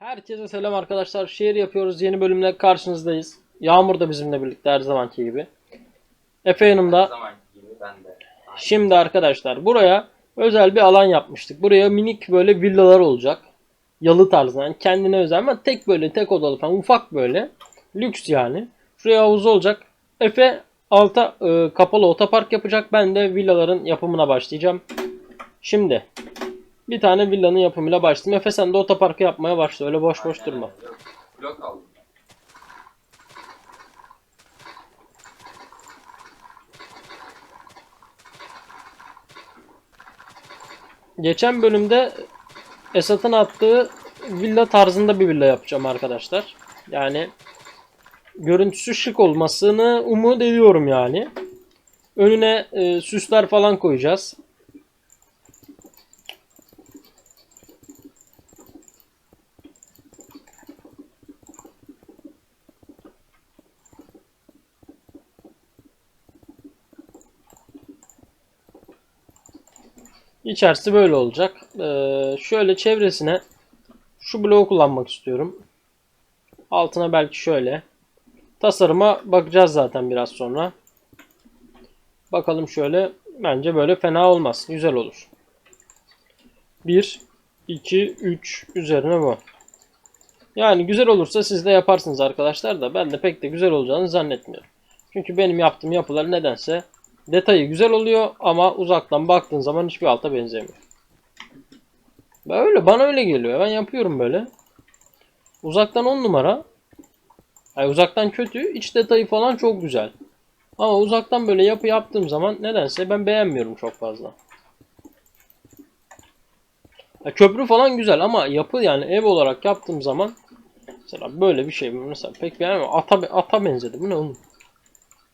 Herkese selam arkadaşlar. Şehir yapıyoruz. Yeni bölümle karşınızdayız. Yağmur da bizimle birlikte her zamanki gibi. Efe Her yanımda. zamanki gibi ben de. Şimdi arkadaşlar buraya özel bir alan yapmıştık. Buraya minik böyle villalar olacak. Yalı tarzı yani kendine özel ama tek böyle tek odalı falan ufak böyle. Lüks yani. Şuraya havuz olacak. Efe alta e, kapalı otopark yapacak. Ben de villaların yapımına başlayacağım. Şimdi bir tane villanın yapımıyla başlayayım. Efe sen de otoparkı yapmaya başla. Öyle boş boş durma. Geçen bölümde Esat'ın attığı villa tarzında bir villa yapacağım arkadaşlar. Yani görüntüsü şık olmasını umut ediyorum yani. Önüne e, süsler falan koyacağız. İçerisi böyle olacak. Ee, şöyle çevresine şu bloğu kullanmak istiyorum. Altına belki şöyle. Tasarıma bakacağız zaten biraz sonra. Bakalım şöyle. Bence böyle fena olmaz. Güzel olur. 1, 2, 3 üzerine bu. Yani güzel olursa siz de yaparsınız arkadaşlar da ben de pek de güzel olacağını zannetmiyorum. Çünkü benim yaptığım yapılar nedense detayı güzel oluyor ama uzaktan baktığın zaman hiçbir alta benzemiyor. Böyle bana öyle geliyor. Ben yapıyorum böyle. Uzaktan 10 numara. Ay uzaktan kötü, iç detayı falan çok güzel. Ama uzaktan böyle yapı yaptığım zaman nedense ben beğenmiyorum çok fazla. Ya köprü falan güzel ama yapı yani ev olarak yaptığım zaman mesela böyle bir şey mesela pek beğenmiyorum. Ata, ata benzedi. Bu ne oğlum?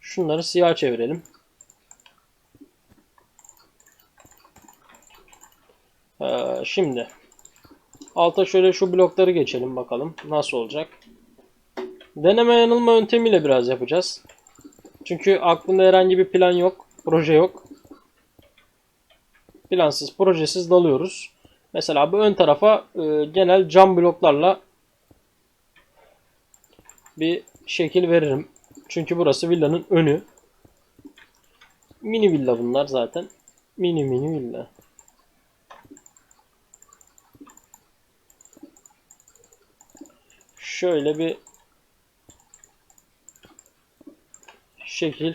Şunları siyah çevirelim. Ee, şimdi alta şöyle şu blokları geçelim bakalım nasıl olacak. Deneme yanılma yöntemiyle biraz yapacağız. Çünkü aklımda herhangi bir plan yok, proje yok. Plansız, projesiz dalıyoruz. Mesela bu ön tarafa e, genel cam bloklarla bir şekil veririm. Çünkü burası villanın önü. Mini villa bunlar zaten. Mini mini villa. Şöyle bir şekil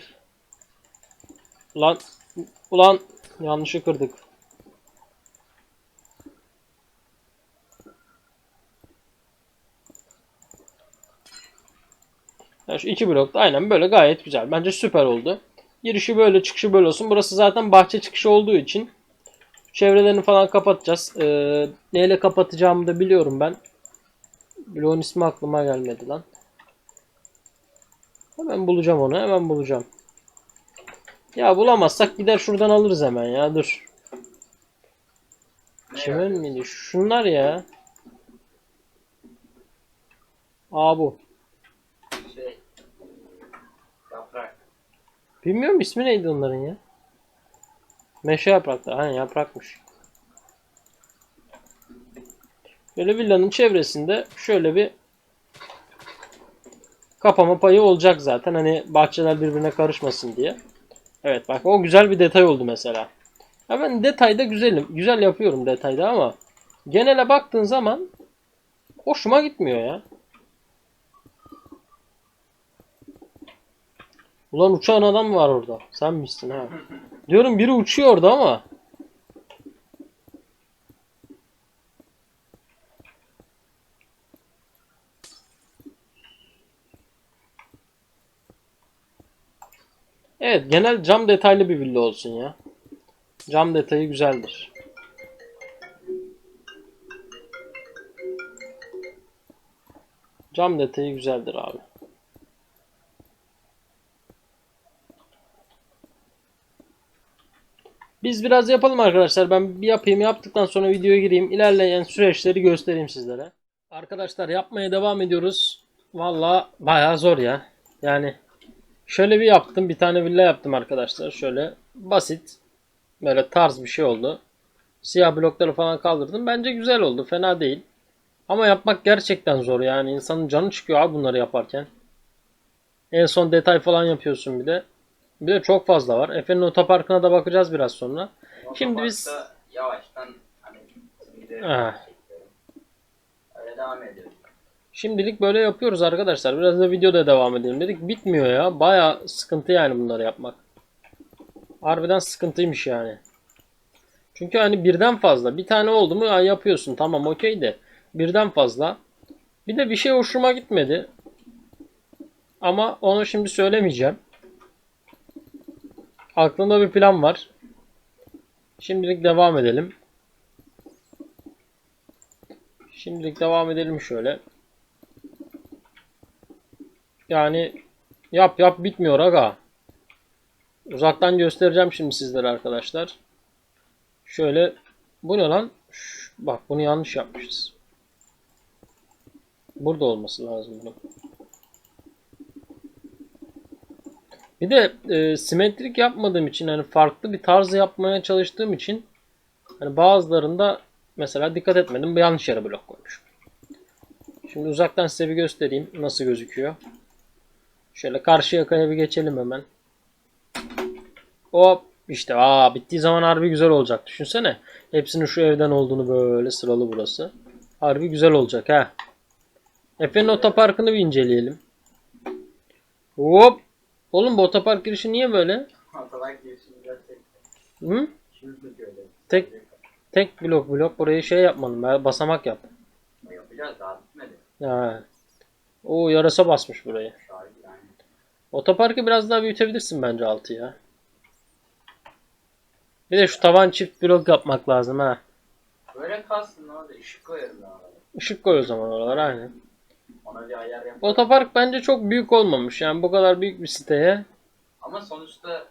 lan ulan yanlışı kırdık. Yani şu iki blok da aynen böyle gayet güzel. Bence süper oldu. Girişi böyle çıkışı böyle olsun. Burası zaten bahçe çıkışı olduğu için çevrelerini falan kapatacağız. Ee, neyle kapatacağımı da biliyorum ben. Bloğun ismi aklıma gelmedi lan. Hemen bulacağım onu. Hemen bulacağım. Ya bulamazsak gider şuradan alırız hemen ya. Dur. Kimin miydi? Şunlar ya. Aa bu. Şey. Yaprak. Bilmiyorum ismi neydi onların ya. Meşe yaprakları. Hani yaprakmış. Böyle villanın çevresinde şöyle bir kapama payı olacak zaten. Hani bahçeler birbirine karışmasın diye. Evet bak o güzel bir detay oldu mesela. Ya ben detayda güzelim. Güzel yapıyorum detayda ama genele baktığın zaman hoşuma gitmiyor ya. Ulan uçağın adam var orada. Sen misin ha? Diyorum biri uçuyor orada ama. Evet genel cam detaylı bir villa olsun ya. Cam detayı güzeldir. Cam detayı güzeldir abi. Biz biraz yapalım arkadaşlar. Ben bir yapayım. Yaptıktan sonra videoya gireyim. İlerleyen süreçleri göstereyim sizlere. Arkadaşlar yapmaya devam ediyoruz. Valla bayağı zor ya. Yani şöyle bir yaptım. Bir tane villa yaptım arkadaşlar. Şöyle basit. Böyle tarz bir şey oldu. Siyah blokları falan kaldırdım. Bence güzel oldu. Fena değil. Ama yapmak gerçekten zor yani insanın canı çıkıyor abi bunları yaparken. En son detay falan yapıyorsun bir de. Bir de çok fazla var. Efe'nin otoparkına da bakacağız biraz sonra. Şimdi biz- Otoparkta yavaştan hani gidelim. Ha. Öyle devam ediyoruz. Şimdilik böyle yapıyoruz arkadaşlar. Biraz da videoda devam edelim dedik. Bitmiyor ya. Baya sıkıntı yani bunları yapmak. Harbiden sıkıntıymış yani. Çünkü hani birden fazla. Bir tane oldu mu ya yapıyorsun. Tamam okey de. Birden fazla. Bir de bir şey hoşuma gitmedi. Ama onu şimdi söylemeyeceğim. Aklımda bir plan var. Şimdilik devam edelim. Şimdilik devam edelim şöyle. Yani yap yap bitmiyor aga. Uzaktan göstereceğim şimdi sizlere arkadaşlar. Şöyle bu ne lan? Şş, bak bunu yanlış yapmışız. Burada olması lazım bunun. Bir de e, simetrik yapmadığım için hani farklı bir tarzı yapmaya çalıştığım için hani bazılarında mesela dikkat etmedim yanlış yere blok koymuşum. Şimdi uzaktan size bir göstereyim nasıl gözüküyor. Şöyle karşı yakaya bir geçelim hemen. Hop işte aa bittiği zaman harbi güzel olacak. Düşünsene. Hepsinin şu evden olduğunu böyle sıralı burası. Harbi güzel olacak ha. Efe'nin otoparkını bir inceleyelim. Hop. Oğlum bu otopark girişi niye böyle? Otopark görsek. Hı? Tek tek blok blok burayı şey yapmadım. ya, Basamak yap. Yapacağız daha bitmedi. Ha. O yarasa basmış burayı. Otoparkı biraz daha büyütebilirsin bence altı ya. Bir de şu tavan çift blok yapmak lazım ha. Böyle kalsın orada ışık koyarız abi. Işık koy o zaman oralara aynen. Ona bir ayar yap. Otopark bence çok büyük olmamış. Yani bu kadar büyük bir siteye. Ama sonuçta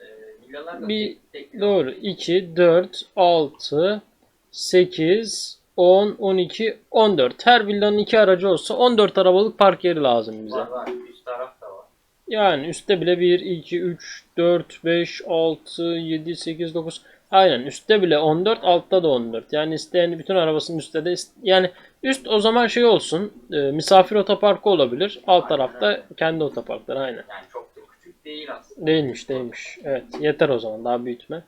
e, villalar da Bir- tek, tek Doğru. 2, 4, 6, 8, 10, 12, 14. Her villanın iki aracı olsa 14 arabalık park yeri lazım bize. Var var. Üst taraf da var. Yani üstte bile 1, 2, 3, 4, 5, 6, 7, 8, 9. Aynen üstte bile 14, altta da 14. Yani isteyen bütün arabasının üstte de yani üst o zaman şey olsun. e, misafir otoparkı olabilir. Alt Aynen tarafta kendi otoparkları aynen. Yani çok da küçük değil aslında. Değilmiş değilmiş. Evet yeter o zaman daha büyütme.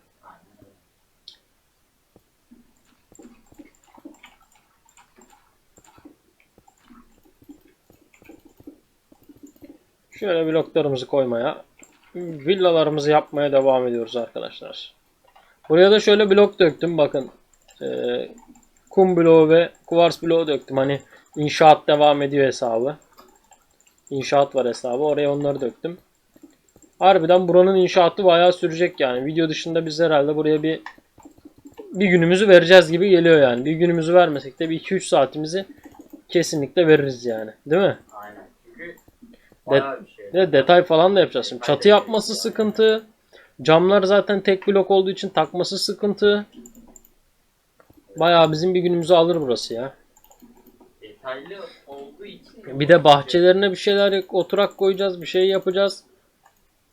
Şöyle bloklarımızı koymaya, villalarımızı yapmaya devam ediyoruz arkadaşlar. Buraya da şöyle blok döktüm bakın. Ee, kum bloğu ve kuvars bloğu döktüm. Hani inşaat devam ediyor hesabı. İnşaat var hesabı. Oraya onları döktüm. Harbiden buranın inşaatı bayağı sürecek yani. Video dışında biz herhalde buraya bir bir günümüzü vereceğiz gibi geliyor yani. Bir günümüzü vermesek de bir 2-3 saatimizi kesinlikle veririz yani. Değil mi? Bayağı bir şey. De detay falan da yapacağız. Şimdi çatı yapması sıkıntı. Camlar zaten tek blok olduğu için takması sıkıntı. Bayağı bizim bir günümüzü alır burası ya. Detaylı olduğu için. Bir de bahçelerine bir şeyler oturak koyacağız, bir şey yapacağız.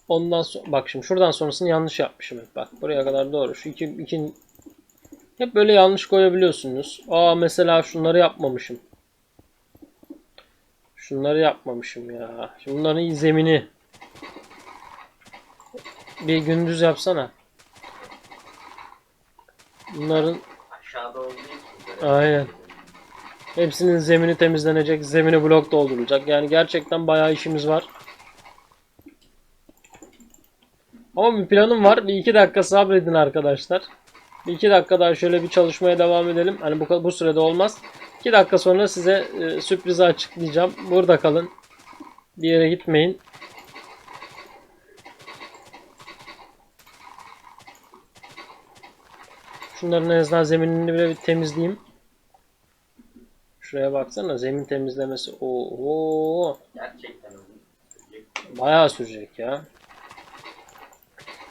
Ondan sonra bak şimdi şuradan sonrasını yanlış yapmışım hep bak. Buraya kadar doğru. Şu iki, iki hep böyle yanlış koyabiliyorsunuz. Aa mesela şunları yapmamışım. Şunları yapmamışım ya. Şimdi bunların zemini bir gündüz yapsana. Bunların Aşağıda olduğu için. böyle- Aynen. hepsinin zemini temizlenecek, zemini blok doldurulacak. Yani gerçekten bayağı işimiz var. Ama bir planım var. Bir iki dakika sabredin arkadaşlar. Bir iki dakika daha şöyle bir çalışmaya devam edelim. Hani bu, bu sürede olmaz. İki dakika sonra size e, sürprizi açıklayacağım. Burada kalın. Bir yere gitmeyin. Şunların en azından zeminini bile bir temizleyeyim. Şuraya baksana zemin temizlemesi. Oo, Gerçekten bayağı sürecek ya.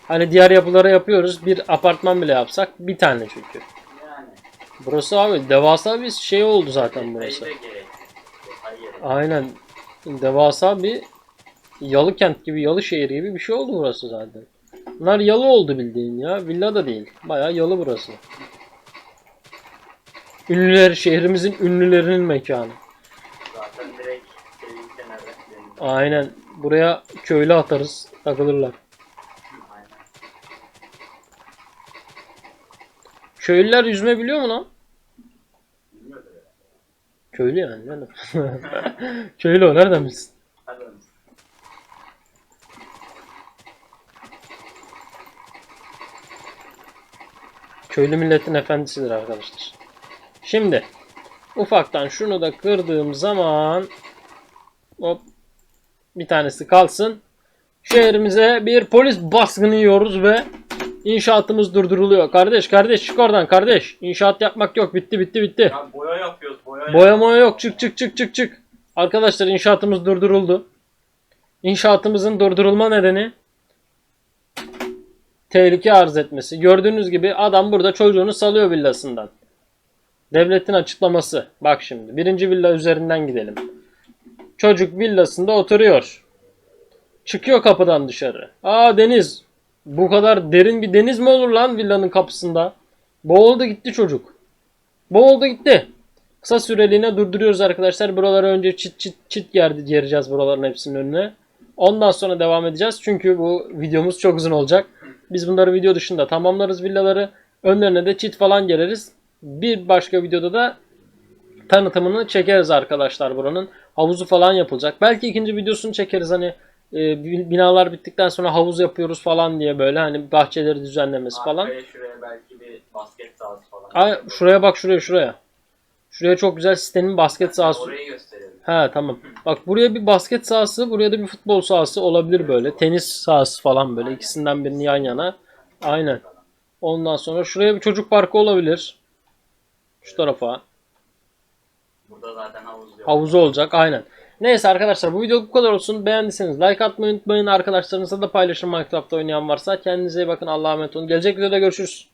Hani diğer yapılara yapıyoruz. Bir apartman bile yapsak bir tane çünkü. Burası abi devasa bir şey oldu zaten burası. Aynen. Devasa bir yalı kent gibi, yalı şehir gibi bir şey oldu burası zaten. Bunlar yalı oldu bildiğin ya. Villa da değil. Bayağı yalı burası. Ünlüler, şehrimizin ünlülerinin mekanı. Zaten direkt. Aynen. Buraya köylü atarız. Takılırlar. Köylüler yüzme biliyor mu lan? Köylü yani. canım. köylü o. Nereden bilsin? Köylü milletin efendisidir arkadaşlar. Şimdi ufaktan şunu da kırdığım zaman hop bir tanesi kalsın. Şehrimize bir polis baskını yiyoruz ve inşaatımız durduruluyor. Kardeş kardeş çık oradan kardeş. İnşaat yapmak yok. Bitti bitti bitti. Ya boya yapıyoruz boya. Boya moya yok. Çık çık çık çık çık. Arkadaşlar inşaatımız durduruldu. İnşaatımızın durdurulma nedeni tehlike arz etmesi. Gördüğünüz gibi adam burada çocuğunu salıyor villasından. Devletin açıklaması. Bak şimdi. Birinci villa üzerinden gidelim. Çocuk villasında oturuyor. Çıkıyor kapıdan dışarı. Aa deniz. Bu kadar derin bir deniz mi olur lan villanın kapısında? Boğuldu gitti çocuk. Boğuldu gitti. Kısa süreliğine durduruyoruz arkadaşlar. Buralara önce çit çit çit ger gereceğiz buraların hepsinin önüne. Ondan sonra devam edeceğiz. Çünkü bu videomuz çok uzun olacak. Biz bunları video dışında tamamlarız villaları. Önlerine de çit falan gereriz. Bir başka videoda da tanıtımını çekeriz arkadaşlar buranın. Havuzu falan yapılacak. Belki ikinci videosunu çekeriz hani e, binalar bittikten sonra havuz yapıyoruz falan diye böyle hani bahçeleri düzenlemesi falan. Arkaya şuraya belki bir basket sahası falan. Ay, şuraya bak şuraya şuraya. Şuraya çok güzel sistemin basket sahası. Orayı gösterelim. He tamam. Bak buraya bir basket sahası, buraya da bir futbol sahası olabilir böyle. Tenis sahası falan böyle. ikisinden birini yan yana. Aynen. Ondan sonra şuraya bir çocuk parkı olabilir. Şu tarafa. Burada zaten havuz yok. Havuzu olacak aynen. Neyse arkadaşlar bu video bu kadar olsun. Beğendiyseniz like atmayı unutmayın. Arkadaşlarınızla da paylaşın Minecraft oynayan varsa. Kendinize iyi bakın. Allah'a emanet olun. Gelecek videoda görüşürüz.